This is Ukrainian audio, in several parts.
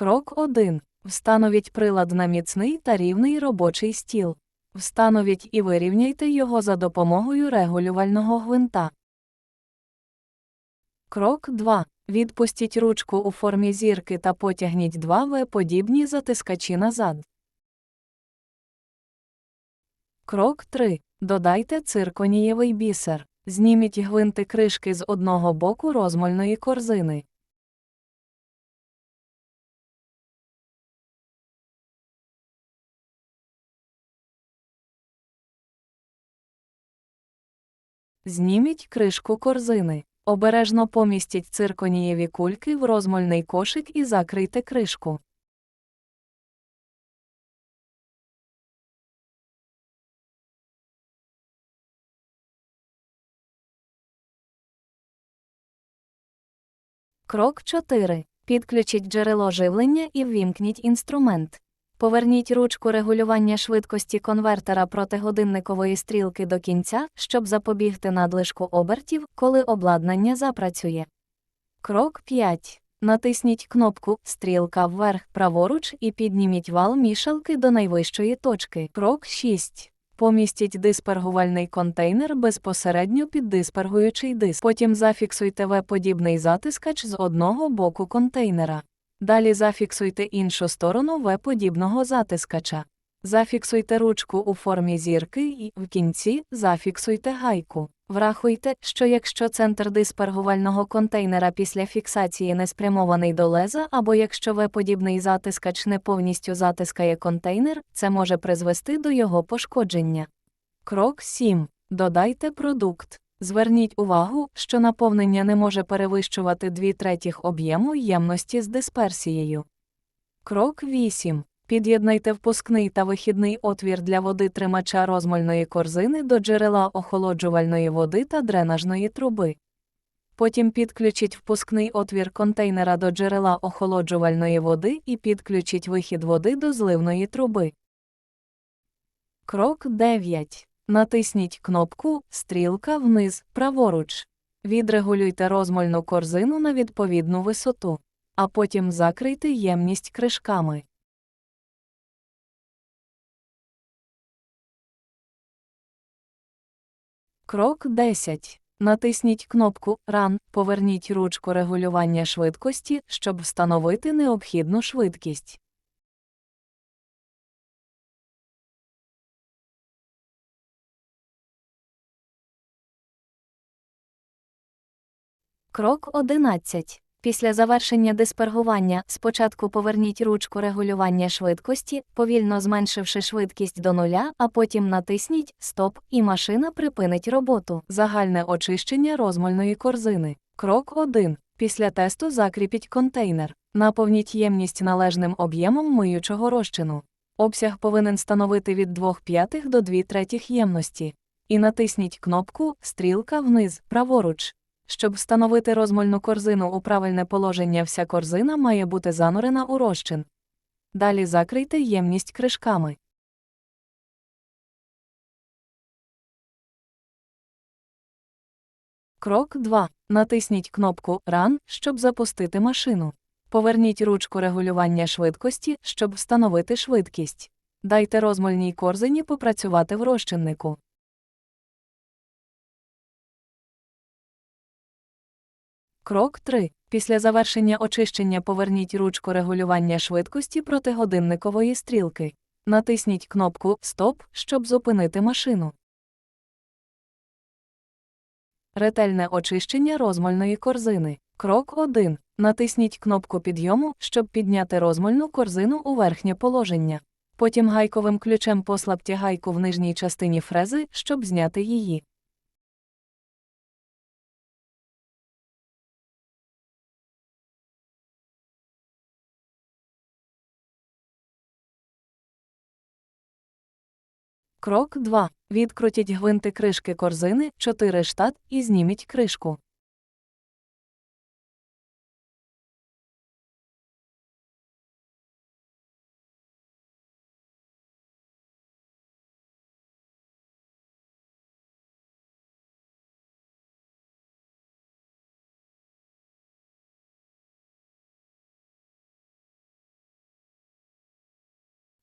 Крок 1. Встановіть прилад на міцний та рівний робочий стіл. Встановіть і вирівняйте його за допомогою регулювального гвинта. Крок 2. Відпустіть ручку у формі зірки та потягніть два В-подібні затискачі назад. Крок 3. Додайте цирконієвий бісер. Зніміть гвинти кришки з одного боку розмольної корзини. Зніміть кришку корзини. Обережно помістіть цирконієві кульки в розмольний кошик і закрийте кришку. Крок 4. Підключіть джерело живлення і ввімкніть інструмент. Поверніть ручку регулювання швидкості конвертера протигодинникової стрілки до кінця, щоб запобігти надлишку обертів, коли обладнання запрацює. Крок 5. Натисніть кнопку Стрілка вверх праворуч і підніміть вал мішалки до найвищої точки. Крок 6. Помістіть диспергувальний контейнер безпосередньо під диспергуючий диск. Потім зафіксуйте В-подібний затискач з одного боку контейнера. Далі зафіксуйте іншу сторону В-подібного затискача. Зафіксуйте ручку у формі зірки і, в кінці, зафіксуйте гайку. Врахуйте, що якщо центр диспергувального контейнера після фіксації не спрямований до леза, або якщо В-подібний затискач не повністю затискає контейнер, це може призвести до його пошкодження. Крок 7. Додайте продукт. Зверніть увагу, що наповнення не може перевищувати 2 третіх об'єму ємності з дисперсією. Крок 8. Під'єднайте впускний та вихідний отвір для води тримача розмольної корзини до джерела охолоджувальної води та дренажної труби. Потім підключіть впускний отвір контейнера до джерела охолоджувальної води і підключіть вихід води до зливної труби. Крок 9. Натисніть кнопку Стрілка вниз праворуч. Відрегулюйте розмольну корзину на відповідну висоту, а потім закрийте ємність кришками. Крок 10. Натисніть кнопку Run, поверніть ручку регулювання швидкості, щоб встановити необхідну швидкість. Крок 11. Після завершення диспергування спочатку поверніть ручку регулювання швидкості, повільно зменшивши швидкість до нуля, а потім натисніть Стоп, і машина припинить роботу. Загальне очищення розмольної корзини. Крок 1. Після тесту закріпіть контейнер. Наповніть ємність належним об'ємом миючого розчину. Обсяг повинен становити від 2 п'ятих до 2 третіх ємності. І натисніть кнопку Стрілка вниз праворуч. Щоб встановити розмольну корзину у правильне положення, вся корзина має бути занурена у розчин. Далі закрийте ємність кришками. Крок 2. Натисніть кнопку Run, щоб запустити машину. Поверніть ручку регулювання швидкості, щоб встановити швидкість. Дайте розмольній корзині попрацювати в розчиннику. Крок 3. Після завершення очищення поверніть ручку регулювання швидкості протигодинникової стрілки. Натисніть кнопку Стоп, щоб зупинити машину. Ретельне очищення розмольної корзини. Крок 1. Натисніть кнопку підйому, щоб підняти розмольну корзину у верхнє положення. Потім гайковим ключем послабте гайку в нижній частині фрези, щоб зняти її. Крок 2. Відкрутіть гвинти кришки корзини 4 штат і зніміть кришку.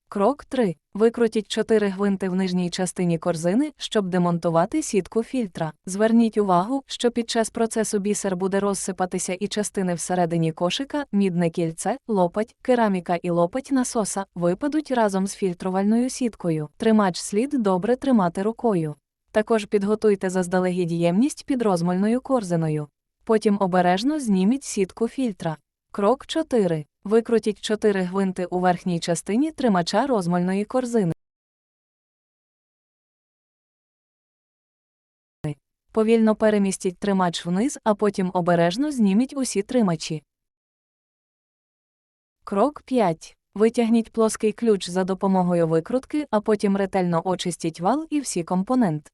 Крок 3. Викрутіть 4 гвинти в нижній частині корзини, щоб демонтувати сітку фільтра. Зверніть увагу, що під час процесу бісер буде розсипатися і частини всередині кошика, мідне кільце, лопать, кераміка і лопать насоса випадуть разом з фільтрувальною сіткою. Тримач слід добре тримати рукою. Також підготуйте заздалегідь ємність під розмольною корзиною. Потім обережно зніміть сітку фільтра. Крок 4. Викрутіть 4 гвинти у верхній частині тримача розмольної корзини. Повільно перемістіть тримач вниз, а потім обережно зніміть усі тримачі. Крок 5. Витягніть плоский ключ за допомогою викрутки, а потім ретельно очистіть вал і всі компоненти.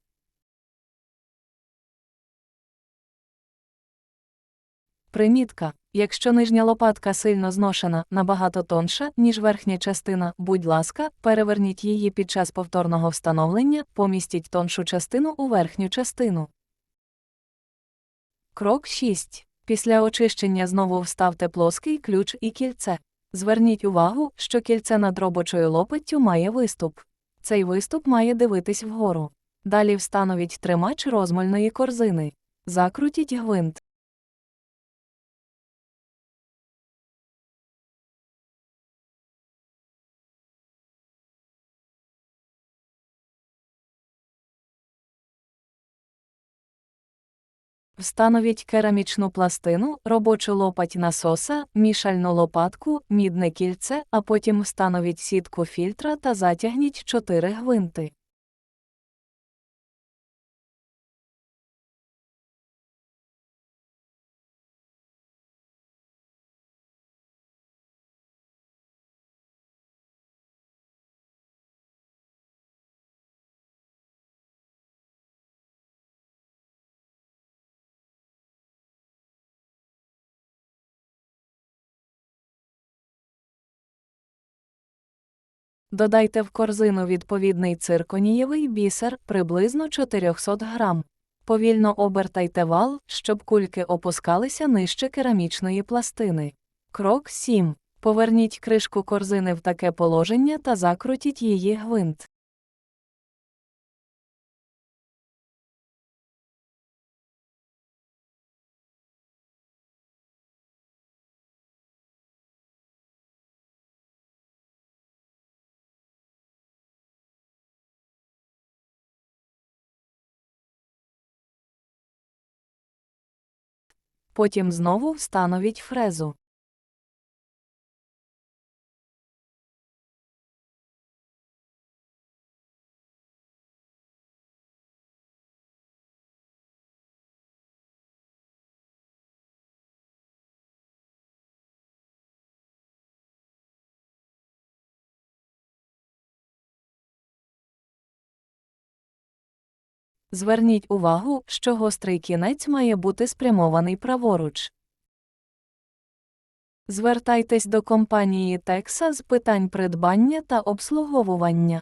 Примітка. Якщо нижня лопатка сильно зношена, набагато тонша, ніж верхня частина, будь ласка, переверніть її під час повторного встановлення, помістіть тоншу частину у верхню частину. Крок 6. Після очищення знову вставте плоский ключ і кільце. Зверніть увагу, що кільце над робочою лопаттю має виступ. Цей виступ має дивитись вгору. Далі встановіть тримач розмольної корзини. Закрутіть гвинт. Встановіть керамічну пластину, робочу лопать насоса, мішальну лопатку, мідне кільце, а потім встановіть сітку фільтра та затягніть 4 гвинти. Додайте в корзину відповідний цирконієвий бісер приблизно 400 грам. Повільно обертайте вал, щоб кульки опускалися нижче керамічної пластини. Крок 7. Поверніть кришку корзини в таке положення та закрутіть її гвинт. Потім знову встановіть фрезу. Зверніть увагу, що гострий кінець має бути спрямований праворуч. Звертайтесь до компанії Текса з питань придбання та обслуговування.